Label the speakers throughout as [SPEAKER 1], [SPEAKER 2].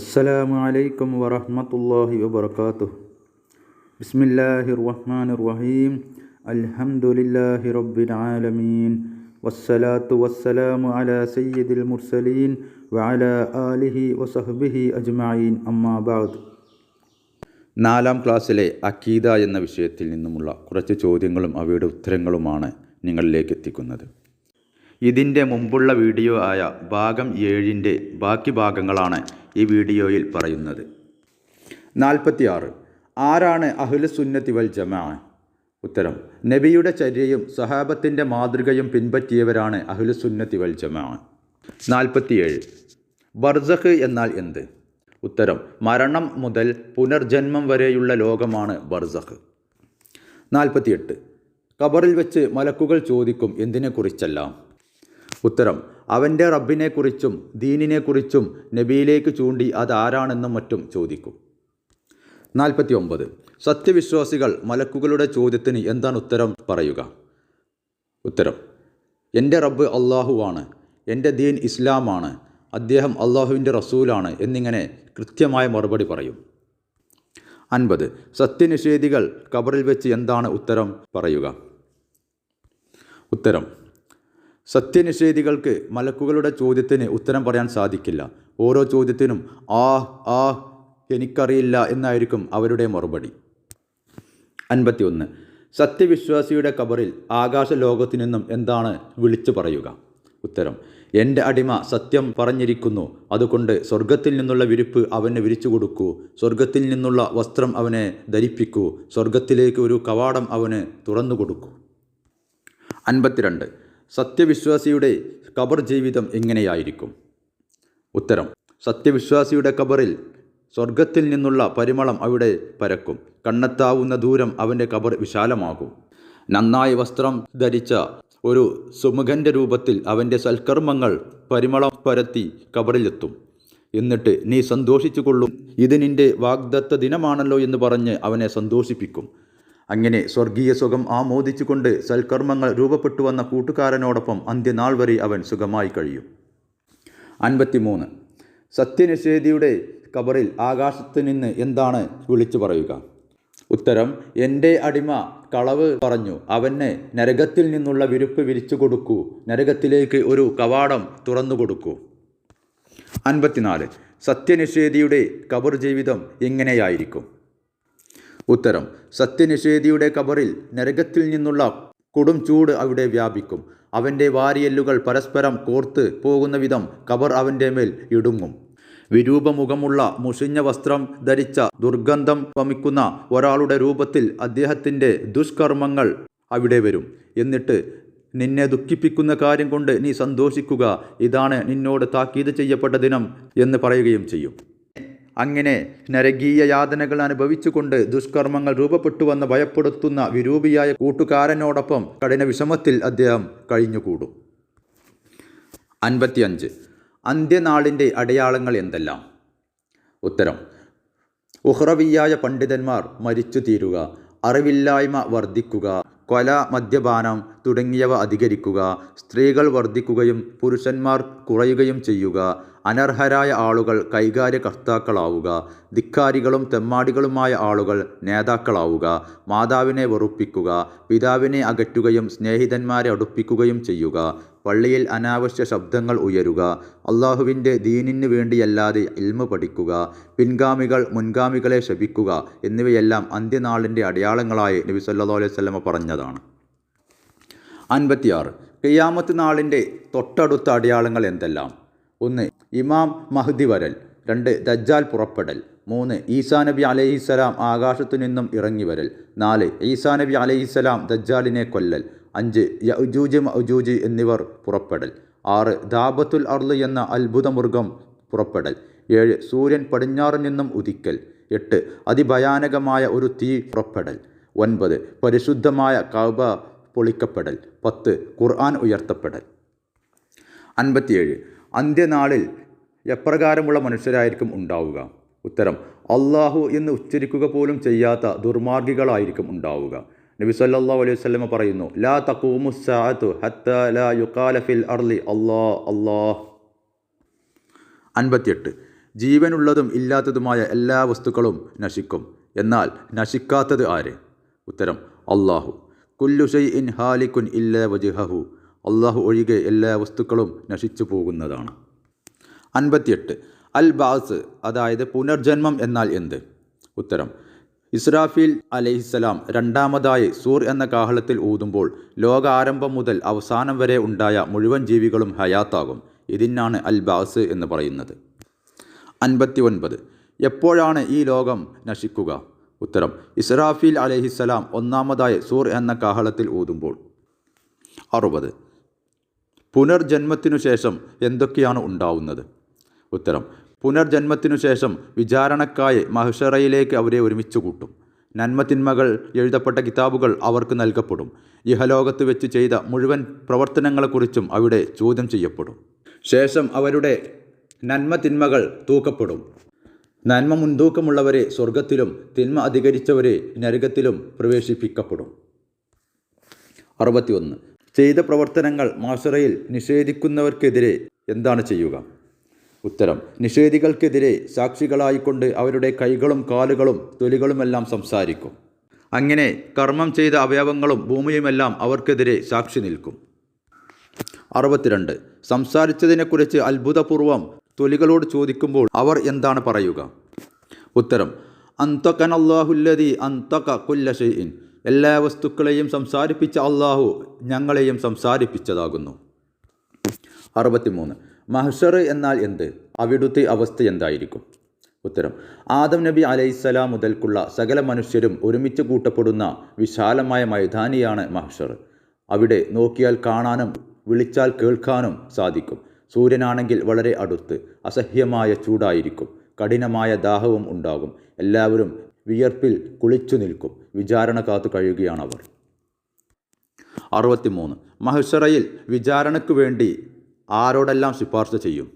[SPEAKER 1] അസ്സലാമു അലൈക്കും വറഹ്മത്തുള്ളാഹി വബർക്കാത്തു ബിസ്മില്ലാഹിർ റഹ്മാനിർ റഹീം അൽഹംദുലില്ലാഹി റബ്ബിൽ ആലമീൻ വസ്സലാത്തു വസ്സലാമു അലാ സയ്യിദിൽ മുർസലീൻ വഅലാ ആലിഹി വസഹ്ബിഹി അജ്മഈൻ. അമ്മാ ബഅദ് നാലാം ക്ലാസ്സിലെ അക്കീദ എന്ന വിഷയത്തിൽ നിന്നുമുള്ള കുറച്ച് ചോദ്യങ്ങളും അവയുടെ ഉത്തരങ്ങളുമാണ് നിങ്ങളിലേക്ക് എത്തിക്കുന്നത്. ഇതിന്റെ മുമ്പുള്ള വീഡിയോ ആയ ഭാഗം ഏഴിന്റെ ബാക്കി ഭാഗങ്ങളാണ് ഈ വീഡിയോയിൽ പറയുന്നത്. നാൽപ്പത്തി ആറ് ആരാണ് അഹ്ലുസുന്നത്തി വൽ ജമാ? ഉത്തരം നബിയുടെ ചര്യയും സഹാബത്തിന്റെ മാതൃകയും പിൻപറ്റിയവരാണ് അഹ്ലുസുന്നത്തി വൽ ജമാ. നാൽപ്പത്തിയേഴ്. ബർസഖ് എന്നാൽ എന്ത്? ഉത്തരം മരണം മുതൽ പുനർജന്മം വരെയുള്ള ലോകമാണ് ബർസഖ് നാൽപ്പത്തിയെട്ട്. ഖബറിൽ വെച്ച് മലക്കുകൾ ചോദിക്കും എന്തിനെക്കുറിച്ചെല്ലാം? ഉത്തരം അവന്റെ റബ്ബിനെക്കുറിച്ചും ദീനിനെക്കുറിച്ചും നബിയിലേക്ക് ചൂണ്ടി അതാരാണെന്നും മറ്റും ചോദിക്കും. നാൽപ്പത്തി ഒമ്പത് സത്യവിശ്വാസികൾ മലക്കുകളുടെ ചോദ്യത്തിന് എന്താണ് ഉത്തരം പറയുക? ഉത്തരം എന്റെ റബ്ബ് അള്ളാഹുവാണ് എന്റെ ദീൻ ഇസ്ലാമാണ് അദ്ദേഹം അള്ളാഹുവിന്റെ റസൂലാണ് എന്നിങ്ങനെ കൃത്യമായ മറുപടി പറയും. അൻപത് സത്യനിഷേധികൾ കബറിൽ വെച്ച് എന്താണ് ഉത്തരം പറയുക? ഉത്തരം സത്യനിഷേധികൾക്ക് മലക്കുകളുടെ ചോദ്യത്തിന് ഉത്തരം പറയാൻ സാധിക്കില്ല. ഓരോ ചോദ്യത്തിനും ആ ആ എനിക്കറിയില്ല എന്നായിരിക്കും അവരുടെ മറുപടി. അൻപത്തി ഒന്ന് സത്യവിശ്വാസിയുടെ കബറിൽ ആകാശ ലോകത്തു നിന്നും എന്താണ് വിളിച്ചു പറയുക? ഉത്തരം. എന്റെ അടിമ സത്യം പറഞ്ഞിരിക്കുന്നു. അതുകൊണ്ട് സ്വർഗത്തിൽ നിന്നുള്ള വിരിപ്പ് അവന് വിരിച്ചു കൊടുക്കൂ. സ്വർഗത്തിൽ നിന്നുള്ള വസ്ത്രം അവനെ ധരിപ്പിക്കൂ. സ്വർഗത്തിലേക്ക് ഒരു കവാടം അവന് തുറന്നു കൊടുക്കൂ. അൻപത്തിരണ്ട്. സത്യവിശ്വാസിയുടെ കബർ ജീവിതം എങ്ങനെയായിരിക്കും? ഉത്തരം സത്യവിശ്വാസിയുടെ കബറിൽ സ്വർഗത്തിൽ നിന്നുള്ള പരിമളം അവിടെ പരക്കും. കണ്ണെത്താവുന്ന ദൂരം അവന്റെ കബർ വിശാലമാകും. നന്നായി വസ്ത്രം ധരിച്ച ഒരു സുമുഖന്റെ രൂപത്തിൽ അവന്റെ സൽക്കർമ്മങ്ങൾ പരിമളം പരത്തി കബറിലെത്തും. എന്നിട്ട് നീ സന്തോഷിച്ചു കൊള്ളും ഇത് നിന്റെ വാഗ്ദത്ത ദിനമാണല്ലോ എന്ന് പറഞ്ഞ് അവനെ സന്തോഷിപ്പിക്കും. അങ്ങനെ സ്വർഗീയ സുഖം ആമോദിച്ചുകൊണ്ട് സൽക്കർമ്മങ്ങൾ രൂപപ്പെട്ടു വന്ന കൂട്ടുകാരനോടൊപ്പം അന്ത്യനാൾ വരെ അവൻ സുഖമായി കഴിയും. അൻപത്തിമൂന്ന്. സത്യനിഷേധിയുടെ കബറിൽ ആകാശത്ത് നിന്ന് എന്താണ് വിളിച്ചു പറയുക? ഉത്തരം എന്റെ അടിമ കളവ് പറഞ്ഞു അവനെ നരകത്തിൽ നിന്നുള്ള വിരുപ്പ് വിരിച്ചു കൊടുക്കൂ നരകത്തിലേക്ക് ഒരു കവാടം തുറന്നു കൊടുക്കൂ. അൻപത്തിനാല്. സത്യനിഷേധിയുടെ കബർ ജീവിതം എങ്ങനെയായിരിക്കും? ഉത്തരം സത്യനിഷേധിയുടെ കബറിൽ നരകത്തിൽ നിന്നുള്ള കൊടും ചൂട് അവിടെ വ്യാപിക്കും. അവന്റെ വാരിയല്ലുകൾ പരസ്പരം കോർത്ത് പോകുന്ന വിധം കബർ അവന്റെ മേൽ ഇടുങ്ങും. വിരൂപമുഖമുള്ള മുഷിഞ്ഞ വസ്ത്രം ധരിച്ച ദുർഗന്ധം വമിക്കുന്ന ഒരാളുടെ രൂപത്തിൽ അദ്ദേഹത്തിന്റെ ദുഷ്കർമ്മങ്ങൾ അവിടെ വരും. എന്നിട്ട് നിന്നെ ദുഃഖിപ്പിക്കുന്ന കാര്യം കൊണ്ട് നീ സന്തോഷിക്കുക. ഇതാണ് നിന്നോട് താക്കീത് ചെയ്യപ്പെട്ട ദിനം എന്ന് പറയുകയും ചെയ്യും. അങ്ങനെ നരകീയ യാതനകൾ അനുഭവിച്ചുകൊണ്ട് ദുഷ്കർമ്മങ്ങൾ രൂപപ്പെട്ടുവെന്ന് ഭയപ്പെടുത്തുന്ന വിരൂപിയായ കൂട്ടുകാരനോടൊപ്പം കഠിന വിഷമത്തിൽ അദ്ദേഹം കഴിഞ്ഞുകൂടും. അൻപത്തിയഞ്ച്. അന്ത്യനാളിന്റെ അടയാളങ്ങൾ എന്തെല്ലാം? ഉത്തരം. ഉഹ്റവിയായ പണ്ഡിതന്മാർ മരിച്ചു തീരുക അറിവില്ലായ്മ വർദ്ധിക്കുക കൊല മദ്യപാനം തുടങ്ങിയവ അധികരിക്കുക സ്ത്രീകൾ വർദ്ധിക്കുകയും പുരുഷന്മാർ കുറയുകയും ചെയ്യുക അനർഹരായ ആളുകൾ കൈകാര്യകർത്താക്കളാവുക. ധിക്കാരികളും തെമ്മാടികളുമായ ആളുകൾ നേതാക്കളാവുക. മാതാവിനെ വെറുപ്പിക്കുക. പിതാവിനെ അകറ്റുകയും സ്നേഹിതന്മാരെ അടുപ്പിക്കുകയും ചെയ്യുക. പള്ളിയിൽ അനാവശ്യ ശബ്ദങ്ങൾ ഉയരുക. അള്ളാഹുവിന്റെ ദീനിന് വേണ്ടിയല്ലാതെ ഇൽമ പഠിക്കുക. പിൻഗാമികൾ മുൻഗാമികളെ ശപിക്കുക എന്നിവയെല്ലാം അന്ത്യനാളിന്റെ അടയാളങ്ങളായി നബി സല്ലാ അലൈഹി സ്വലമ പറഞ്ഞതാണ്. അൻപത്തിയാറ്. കിയാമത്ത് നാളിന്റെ തൊട്ടടുത്ത അടയാളങ്ങൾ എന്തെല്ലാം? ഒന്ന് ഇമാം മഹ്ദി വരൽ രണ്ട് ദജ്ജാൽ പുറപ്പെടൽ മൂന്ന് ഈസാ നബി അലൈഹിസ്സലാം ആകാശത്തു നിന്നും ഇറങ്ങി വരൽ നാല് ഈസാ നബി അലൈഹിസ്സലാം ദജ്ജാലിനെ കൊല്ലൽ അഞ്ച് യജൂജ് മൗജൂജ് എന്നിവർ പുറപ്പെടൽ ആറ് ദാബത്തുൽ അർൾ എന്ന അത്ഭുത മൃഗം പുറപ്പെടൽ ഏഴ് സൂര്യൻ പടിഞ്ഞാറ് നിന്നും ഉദിക്കൽ എട്ട് അതിഭയാനകമായ ഒരു തീ പുറപ്പെടൽ ഒൻപത് പരിശുദ്ധമായ കൗബ പൊളിക്കപ്പെടൽ പത്ത് ഖുർആൻ ഉയർത്തപ്പെടൽ. അൻപത്തിയേഴ് അന്ത്യനാളിൽ എപ്രകാരമുള്ള മനുഷ്യരായിരിക്കും ഉണ്ടാവുക? ഉത്തരം അള്ളാഹു എന്ന് ഉച്ചരിക്കുക പോലും ചെയ്യാത്ത ദുർമാർഗികളായിരിക്കും ഉണ്ടാവുക. നബി സല്ലാ അലൈഹി വസ്ലമ പറയുന്നു ലാ തഖൂമുസ്സാഅത്തു ഹത്ത ലാ ഫിൽ അർളി അല്ലാ അല്ലാ. അൻപത്തിയെട്ട് ജീവനുള്ളതും ഇല്ലാത്തതുമായ എല്ലാ വസ്തുക്കളും നശിക്കും. എന്നാൽ നശിക്കാത്തത് ആര്? ഉത്തരം അള്ളാഹു കുല്ലുഷൈ ഇൻ ഹാലിക്കുൻ ഇല്ല വജിഹു അള്ളാഹു ഒഴികെ എല്ലാ വസ്തുക്കളും നശിച്ചു പോകുന്നതാണ്. അൻപത്തിയെട്ട്. അൽ ബാസ് അതായത് പുനർജന്മം എന്നാൽ എന്ത്? ഉത്തരം. ഇസ്രാഫീൽ അലഹിസ്സലാം രണ്ടാമതായി സൂർ എന്ന കാഹളത്തിൽ ഊതുമ്പോൾ ലോകാരംഭം മുതൽ അവസാനം വരെ ഉണ്ടായ മുഴുവൻ ജീവികളും ഹയാത്താകും. ഇതിനാണ് അൽ ബാസ് എന്ന് പറയുന്നത്. അൻപത്തി ഒൻപത് എപ്പോഴാണ് ഈ ലോകം നശിക്കുക? ഉത്തരം. ഇസ്രാഫീൽ അലഹിസ്സലാം ഒന്നാമതായി സൂർ എന്ന കാഹളത്തിൽ ഊതുമ്പോൾ. അറുപത്. പുനർജന്മത്തിനു ശേഷം എന്തൊക്കെയാണ് ഉണ്ടാവുന്നത്? ഉത്തരം. പുനർജന്മത്തിനു ശേഷം വിചാരണക്കായി മഹഷറയിലേക്ക് അവരെ ഒരുമിച്ച് കൂട്ടും. നന്മതിന്മകൾ എഴുതപ്പെട്ട കിതാബുകൾ അവർക്ക് നൽകപ്പെടും. ഇഹലോകത്ത് വെച്ച് ചെയ്ത മുഴുവൻ പ്രവർത്തനങ്ങളെക്കുറിച്ചും അവിടെ ചോദ്യം ചെയ്യപ്പെടും. ശേഷം അവരുടെ നന്മതിന്മകൾ തൂക്കപ്പെടും. നന്മ മുൻതൂക്കമുള്ളവരെ സ്വർഗത്തിലും തിന്മ അധികരിച്ചവരെ നരകത്തിലും പ്രവേശിപ്പിക്കപ്പെടും. അറുപത്തിയൊന്ന്. ചെയ്ത പ്രവർത്തനങ്ങൾ മാഷറയിൽ നിഷേധിക്കുന്നവർക്കെതിരെ എന്താണ് ചെയ്യുക? ഉത്തരം. നിഷേധികൾക്കെതിരെ സാക്ഷികളായിക്കൊണ്ട് അവരുടെ കൈകളും കാലുകളും തൊലികളുമെല്ലാം സംസാരിക്കും. അങ്ങനെ കർമ്മം ചെയ്ത അവയവങ്ങളും ഭൂമിയുമെല്ലാം അവർക്കെതിരെ സാക്ഷി നിൽക്കും. അറുപത്തിരണ്ട്. സംസാരിച്ചതിനെക്കുറിച്ച് അത്ഭുതപൂർവം തൊലികളോട് ചോദിക്കുമ്പോൾ അവർ എന്താണ് പറയുക? ഉത്തരം. അന്തക്കൻ അള്ളാഹുല്ലതി അന്തക കുല്ല ഷെയ്ൻ എല്ലാ വസ്തുക്കളെയും സംസാരിപ്പിച്ച അള്ളാഹു ഞങ്ങളെയും സംസാരിപ്പിച്ചതാകുന്നു. അറുപത്തിമൂന്ന്. മഹ്ഷർ എന്നാൽ എന്ത്? അവിടുത്തെ അവസ്ഥ എന്തായിരിക്കും? ഉത്തരം ആദം നബി അലൈഹിസ്സലാം മുതൽക്കുള്ള സകല മനുഷ്യരും ഒരുമിച്ച് കൂട്ടപ്പെടുന്ന വിശാലമായ മൈതാനിയാണ് മഹ്ഷർ. അവിടെ നോക്കിയാൽ കാണാനും വിളിച്ചാൽ കേൾക്കാനും സാധിക്കും. സൂര്യനാണെങ്കിൽ വളരെ അടുത്ത് അസഹ്യമായ ചൂടായിരിക്കും കഠിനമായ ദാഹവും ഉണ്ടാകും. എല്ലാവരും വിയർപ്പിൽ കുളിച്ചു നിൽക്കും. വിചാരണ കാത്തു കഴിയുകയാണവർ അറുപത്തിമൂന്ന് മഹ്ഷറയിൽ വിചാരണയ്ക്കു വേണ്ടി ആരോടെല്ലാം ശുപാർശ ചെയ്യും?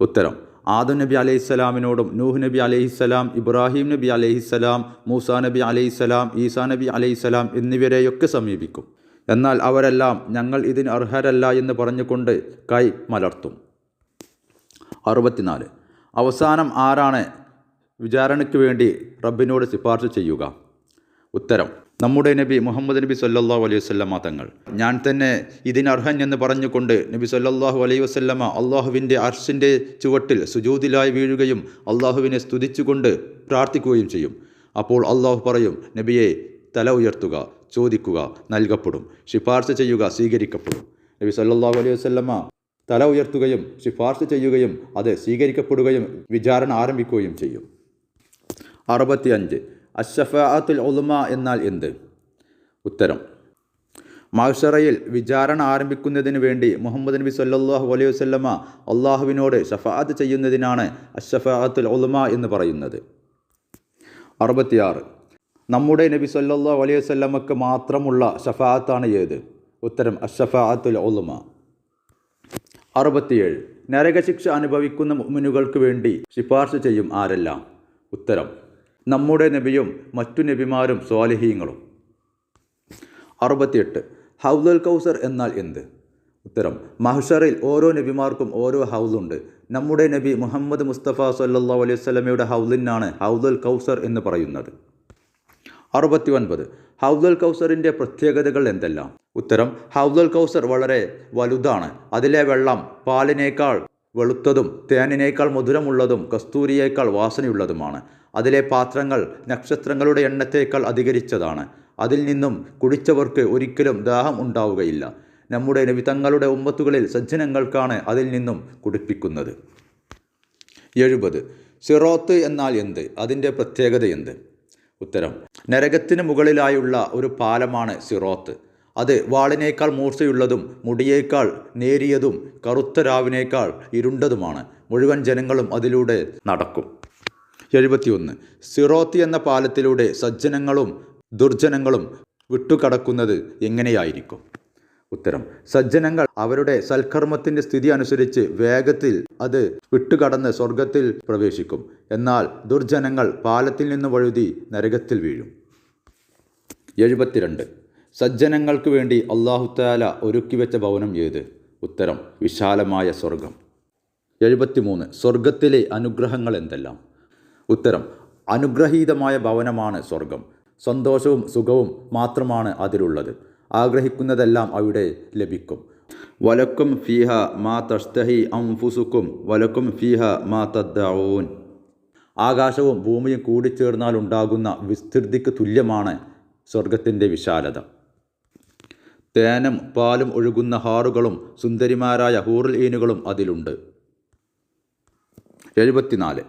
[SPEAKER 1] ഉത്തരം. ആദം നബി അലൈഹിസ്സലാമിനോടും നൂഹ് നബി അലൈഹിസ്സലാം ഇബ്രാഹിം നബി അലൈഹിസ്സലാം മൂസാ നബി അലൈഹിസ്സലാം ഈസാ നബി അലൈഹിസ്സലാം എന്നിവരെയൊക്കെ സമീപിക്കും. എന്നാൽ അവരെല്ലാം ഞങ്ങൾ ഇതിന് അർഹരല്ല എന്ന് പറഞ്ഞുകൊണ്ട് കൈ മലർത്തും. അറുപത്തിനാല്. അവസാനം ആരാണ് വിചാരണയ്ക്ക് വേണ്ടി റബ്ബിനോട് ശുപാർശ ചെയ്യുക? ഉത്തരം. നമ്മുടെ നബി മുഹമ്മദ് നബി സല്ലാഹു അലൈഹി വസല്ലമ തങ്ങൾ. ഞാൻ തന്നെ ഇതിനർഹൻ എന്ന് പറഞ്ഞുകൊണ്ട് നബി സല്ലാഹു അലൈഹി വസല്ലമ അള്ളാഹുവിന്റെ അർഷിന്റെ ചുവട്ടിൽ സുജൂതിലായി വീഴുകയും അള്ളാഹുവിനെ സ്തുതിച്ചുകൊണ്ട് പ്രാർത്ഥിക്കുകയും ചെയ്യും. അപ്പോൾ അള്ളാഹു പറയും നബിയെ തല ഉയർത്തുക ചോദിക്കുക നൽകപ്പെടും ശിപാർശ ചെയ്യുക സ്വീകരിക്കപ്പെടും. നബി സല്ലാഹു അലൈഹി വസല്ലമ തല ഉയർത്തുകയും ശിഫാർശ ചെയ്യുകയും അത് സ്വീകരിക്കപ്പെടുകയും വിചാരണ ആരംഭിക്കുകയും ചെയ്യും. അറുപത്തിയഞ്ച്. അഷഫാഅത്തുൽ ഉലുമ എന്നാൽ എന്ത്? ഉത്തരം. മാഷറയിൽ വിചാരണ ആരംഭിക്കുന്നതിന് വേണ്ടി മുഹമ്മദ് നബി സല്ലാഹു അലൈഹി വസല്ലമ അള്ളാഹുവിനോട് ഷഫാഅത്ത് ചെയ്യുന്നതിനാണ് അഷഫാഅത്തുൽ ഉലുമ എന്ന് പറയുന്നത്. അറുപത്തിയാറ്. നമ്മുടെ നബി സല്ലാഹു അലൈഹി വസല്ലമക്ക് മാത്രമുള്ള ഷഫാഅത്താണ് ഏത്? ഉത്തരം അഷഫാഅത്തുൽ ഉലുമ. അറുപത്തിയേഴ്. നരകശിക്ഷ അനുഭവിക്കുന്ന മുഅ്മിനുകൾക്ക് വേണ്ടി ശിപാർശ ചെയ്യും ആരെല്ലാം? ഉത്തരം നമ്മുടെ നബിയും മറ്റു നബിമാരും സ്വാലിഹീങ്ങളും. അറുപത്തിയെട്ട്. ഹൗദുൽ കൗസർ എന്നാൽ എന്ത്? ഉത്തരം മഹ്ഷറിൽ ഓരോ നബിമാർക്കും ഓരോ ഹൗദുണ്ട്. നമ്മുടെ നബി മുഹമ്മദ് മുസ്തഫ സല്ലാ അലൈഹി വസല്ലമയുടെ ഹൗദിനാണ് ഹൗദുൽ കൗസർ എന്ന് പറയുന്നത്. അറുപത്തി ഒൻപത് ഹൗദുൽ കൗസറിന്റെ പ്രത്യേകതകൾ എന്തെല്ലാം? ഉത്തരം ഹൗദുൽ കൗസർ വളരെ വലുതാണ്. അതിലെ വെള്ളം പാലിനേക്കാൾ വെളുത്തതും തേനിനേക്കാൾ മധുരമുള്ളതും കസ്തൂരിയേക്കാൾ വാസനയുള്ളതുമാണ്. അതിലെ പാത്രങ്ങൾ നക്ഷത്രങ്ങളുടെ എണ്ണത്തേക്കാൾ അധികരിച്ചതാണ്. അതിൽ നിന്നും കുടിച്ചവർക്ക് ഒരിക്കലും ദാഹം ഉണ്ടാവുകയില്ല. നമ്മുടെ നബിതങ്ങളുടെ ഉമ്മത്തുകളിൽ സജ്ജനങ്ങൾക്കാണ് അതിൽ നിന്നും കുടിപ്പിക്കുന്നത്. എഴുപത്. സിറോത്ത് എന്നാൽ എന്ത്? അതിന്റെ പ്രത്യേകത എന്ത് ഉത്തരം. നരകത്തിന് മുകളിലായുള്ള ഒരു പാലമാണ് സിറോത്ത്. അത് വാളിനേക്കാൾ മൂർച്ചയുള്ളതും മുടിയേക്കാൾ നേരിയതും കറുത്ത രാവിനേക്കാൾ ഇരുണ്ടതുമാണ്. മുഴുവൻ ജനങ്ങളും അതിലൂടെ നടക്കും. എഴുപത്തിയൊന്ന്. സിറോത്തി എന്ന പാലത്തിലൂടെ സജ്ജനങ്ങളും ദുർജനങ്ങളും വിട്ടുകടക്കുന്നത് എങ്ങനെയായിരിക്കും? ഉത്തരം. സജ്ജനങ്ങൾ അവരുടെ സൽക്കർമ്മത്തിന്റെ സ്ഥിതി അനുസരിച്ച് വേഗത്തിൽ അത് വിട്ടുകടന്ന് സ്വർഗത്തിൽ പ്രവേശിക്കും. എന്നാൽ ദുർജനങ്ങൾ പാലത്തിൽ നിന്ന് വഴുതി നരകത്തിൽ വീഴും. എഴുപത്തിരണ്ട്. സജ്ജനങ്ങൾക്ക് വേണ്ടി അള്ളാഹുത്താല ഒരുക്കിവെച്ച ഭവനം ഏത്? ഉത്തരം വിശാലമായ സ്വർഗം എഴുപത്തിമൂന്ന് സ്വർഗത്തിലെ അനുഗ്രഹങ്ങൾ എന്തെല്ലാം? ഉത്തരം അനുഗ്രഹീതമായ ഭവനമാണ് സ്വർഗം സന്തോഷവും സുഖവും മാത്രമാണ് അതിലുള്ളത്. ആഗ്രഹിക്കുന്നതെല്ലാം അവിടെ ലഭിക്കും. വലക്കും ഫീഹ മാ തഷ്തഹി അംഫുസുക്കും വലക്കും ഫീഹ മാ തദ്ദഊൻ. ആകാശവും ഭൂമിയും കൂടിച്ചേർന്നാൽ ഉണ്ടാകുന്ന വിസ്തൃതിക്ക് തുല്യമാണ് സ്വർഗത്തിന്റെ വിശാലത. തേനും പാലും ഒഴുകുന്ന ഹാറുകളും സുന്ദരിമാരായ ഹൂറിൽ ഈനുകളും അതിലുണ്ട്. എഴുപത്തിനാല്.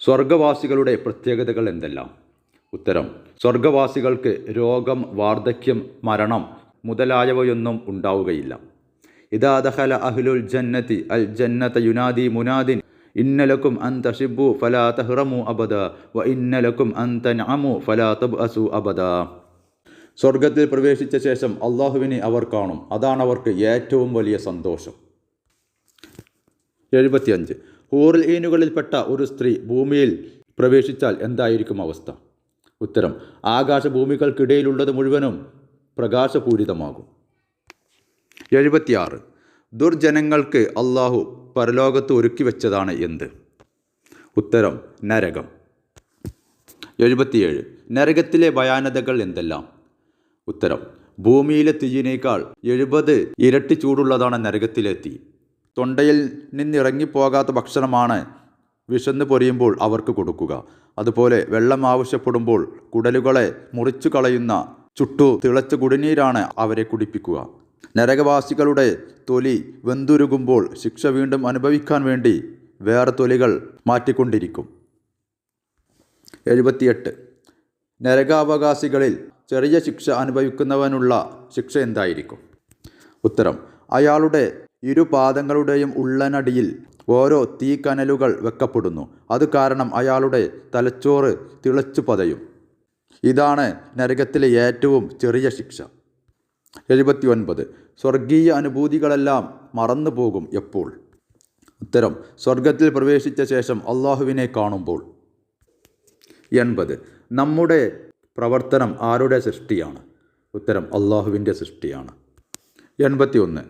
[SPEAKER 1] സ്വർഗവാസികളുടെ പ്രത്യേകതകൾ എന്തെല്ലാം? ഉത്തരം സ്വർഗവാസികൾക്ക് രോഗം വാർദ്ധക്യം മരണം മുതലായവയൊന്നും ഉണ്ടാവുകയില്ല. ഇതാ ദഹല അഹ്ലുൽ ജന്നതി അൽ ജന്നത യുനാദി മുനാദിൻ ഇന്നലക്കും അൻ തഷിബു ഫലാ തഹ്റമു അബദ വ ഇന്നലക്കും അൻ തൻഅമു ഫലാ തബ്അസു അബദ. സ്വർഗത്തിൽ പ്രവേശിച്ച ശേഷം അള്ളാഹുവിനെ അവർ കാണും. അതാണ് അവർക്ക് ഏറ്റവും വലിയ സന്തോഷം. എഴുപത്തിയഞ്ച്. ഹൂറിൽ ഈനുകളിൽപ്പെട്ട ഒരു സ്ത്രീ ഭൂമിയിൽ പ്രവേശിച്ചാൽ എന്തായിരിക്കും അവസ്ഥ? ഉത്തരം ആകാശഭൂമികൾക്കിടയിലുള്ളത് മുഴുവനും പ്രകാശപൂരിതമാകും. എഴുപത്തിയാറ്. ദുർജനങ്ങൾക്ക് അള്ളാഹു പരലോകത്ത് ഒരുക്കി വെച്ചതാണ് എന്ത്? ഉത്തരം നരകം. എഴുപത്തിയേഴ്. നരകത്തിലെ ഭയാനതകൾ എന്തെല്ലാം? ഉത്തരം ഭൂമിയിലെ തീയിനേക്കാൾ എഴുപത് ഇരട്ടി ചൂടുള്ളതാണ് നരകത്തിലെ തീ തൊണ്ടയിൽ നിന്നിറങ്ങിപ്പോകാത്ത ഭക്ഷണമാണ് വിശന്ന് പൊരിയുമ്പോൾ അവർക്ക് കൊടുക്കുക. അതുപോലെ വെള്ളം ആവശ്യപ്പെടുമ്പോൾ കുടലുകളെ മുറിച്ചു കളയുന്ന ചുട്ടു തിളച്ച കുടിനീരാണ് അവരെ കുടിപ്പിക്കുക. നരകവാസികളുടെ തൊലി വെന്തുരുകുമ്പോൾ ശിക്ഷ വീണ്ടും അനുഭവിക്കാൻ വേണ്ടി വേറെ തൊലികൾ മാറ്റിക്കൊണ്ടിരിക്കും. എഴുപത്തിയെട്ട്. നരകാവകാശികളിൽ ചെറിയ ശിക്ഷ അനുഭവിക്കുന്നവനുള്ള ശിക്ഷ എന്തായിരിക്കും? ഉത്തരം അയാളുടെ ഇരുപാദങ്ങളുടെയും ഉള്ളനടിയിൽ ഓരോ തീക്കനലുകൾ വെക്കപ്പെടുന്നു. അത് കാരണം അയാളുടെ തലച്ചോറ് തിളച്ചു പതയും. ഇതാണ് നരകത്തിലെ ഏറ്റവും ചെറിയ ശിക്ഷ. എഴുപത്തി ഒൻപത് സ്വർഗീയ അനുഭൂതികളെല്ലാം മറന്നു പോകും എപ്പോൾ? ഉത്തരം സ്വർഗത്തിൽ പ്രവേശിച്ച ശേഷം അള്ളാഹുവിനെ കാണുമ്പോൾ. എൺപത് നമ്മുടെ പ്രവർത്തനം ആരുടെ സൃഷ്ടിയാണ്? ഉത്തരം അള്ളാഹുവിന്റെ സൃഷ്ടിയാണ്. എൺപത്തി ഒന്ന്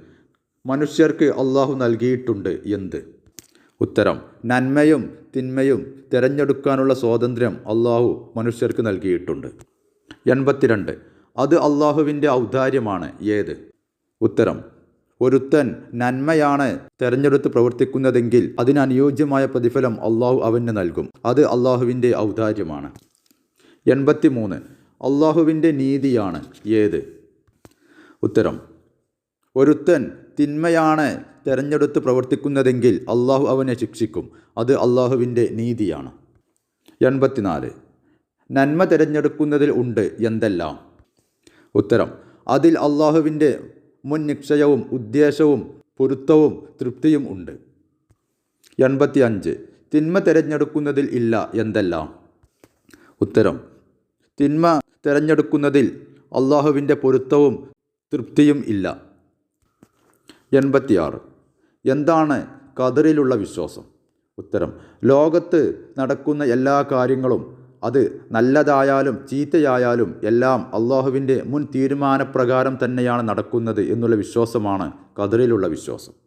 [SPEAKER 1] മനുഷ്യർക്ക് അള്ളാഹു നൽകിയിട്ടുണ്ട് എന്ത്? ഉത്തരം നന്മയും തിന്മയും തിരഞ്ഞെടുക്കാനുള്ള സ്വാതന്ത്ര്യം അള്ളാഹു മനുഷ്യർക്ക് നൽകിയിട്ടുണ്ട്. എൺപത്തിരണ്ട്. അത് അള്ളാഹുവിന്റെ ഔദാര്യമാണ്. ഏത്? ഉത്തരം ഒരുത്തൻ നന്മയാണ് തിരഞ്ഞെടുത്ത് പ്രവർത്തിക്കുന്നതെങ്കിൽ അതിനനുയോജ്യമായ പ്രതിഫലം അള്ളാഹു അവന് നൽകും. അത് അള്ളാഹുവിന്റെ ഔദാര്യമാണ്. എൺപത്തി മൂന്ന് അള്ളാഹുവിന്റെ നീതിയാണ് ഏത്? ഉത്തരം. ഒരുത്തൻ തിന്മയാണ് തിരഞ്ഞെടുത്ത് പ്രവർത്തിക്കുന്നതെങ്കിൽ അള്ളാഹു അവനെ ശിക്ഷിക്കും. അത് അള്ളാഹുവിന്റെ നീതിയാണ്. എൺപത്തിനാല്. നന്മ തിരഞ്ഞെടുക്കുന്നതിൽ ഉണ്ട് എന്തെല്ലാം? ഉത്തരം. അതിൽ അള്ളാഹുവിന്റെ മുൻ നിക്ഷയവും ഉദ്ദേശവും പൊരുത്തവും തൃപ്തിയും ഉണ്ട്. എൺപത്തി അഞ്ച് തിന്മ തിരഞ്ഞെടുക്കുന്നതിൽ ഇല്ല എന്തെല്ലാം? ഉത്തരം. തിന്മ തിരഞ്ഞെടുക്കുന്നതിൽ അള്ളാഹുവിന്റെ പൊരുത്തവും തൃപ്തിയും ഇല്ല. എൺപത്തിയാറ്. എന്താണ് കതിറിലുള്ള വിശ്വാസം? ഉത്തരം ലോകത്ത് നടക്കുന്ന എല്ലാ കാര്യങ്ങളും അത് നല്ലതായാലും ചീത്തയായാലും എല്ലാം അള്ളാഹുവിന്റെ മുൻ തീരുമാനപ്രകാരം തന്നെയാണ് നടക്കുന്നത് എന്നുള്ള വിശ്വാസമാണ് കതിറിലുള്ള വിശ്വാസം.